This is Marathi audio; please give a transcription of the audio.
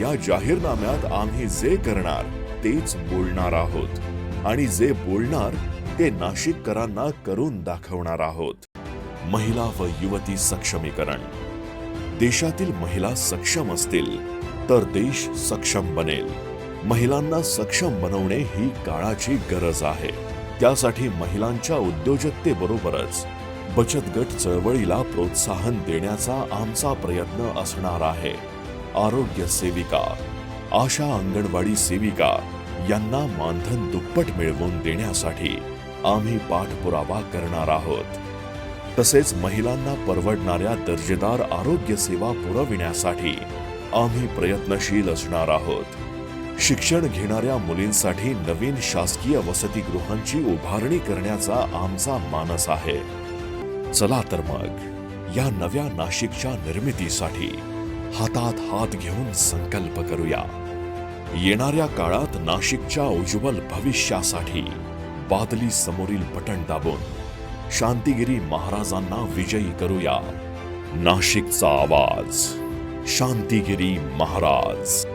या जाहीरनाम्यात आम्ही जे करणार तेच बोलणार आहोत. आणि जे बोलणार ते नाशिककरांना करून दाखवणार आहोत. महिला व युवती सक्षमीकरण. देशातील महिला सक्षम असतील तर देश सक्षम बनेल. महिलांना सक्षम बनवणे ही काळाची गरज आहे. त्यासाठी महिलांच्या उद्योजकतेबरोबरच बचत गट चळवळीला प्रोत्साहन देण्याचा आमचा प्रयत्न असणार आहे. आरोग्य सेविका आशा अंगणवाडी सेविका यांना मानधन दुप्पट मिळवून देण्यासाठी आम्ही पाठपुरावा करणार आहोत. तसेच महिलांना परवडणाऱ्या दर्जेदार आरोग्य सेवा पुरविण्यासाठी आम्ही प्रयत्नशील असणार आहोत. शिक्षण घेणाऱ्या मुलींसाठी नवीन शासकीय वसतिगृहांची उभारणी करण्याचा आमचा मानस आहे. चला तर मग या नव्या नाशिकच्या निर्मितीसाठी हातात हात घेऊन संकल्प करूया. येणाऱ्या काळात नाशिकच्या उज्ज्वल भविष्यासाठी बादली समोरील बटण दाबून शांतिगिरी महाराजांना विजयी करूया. नाशिकचा आवाज शांतिगिरी महाराज.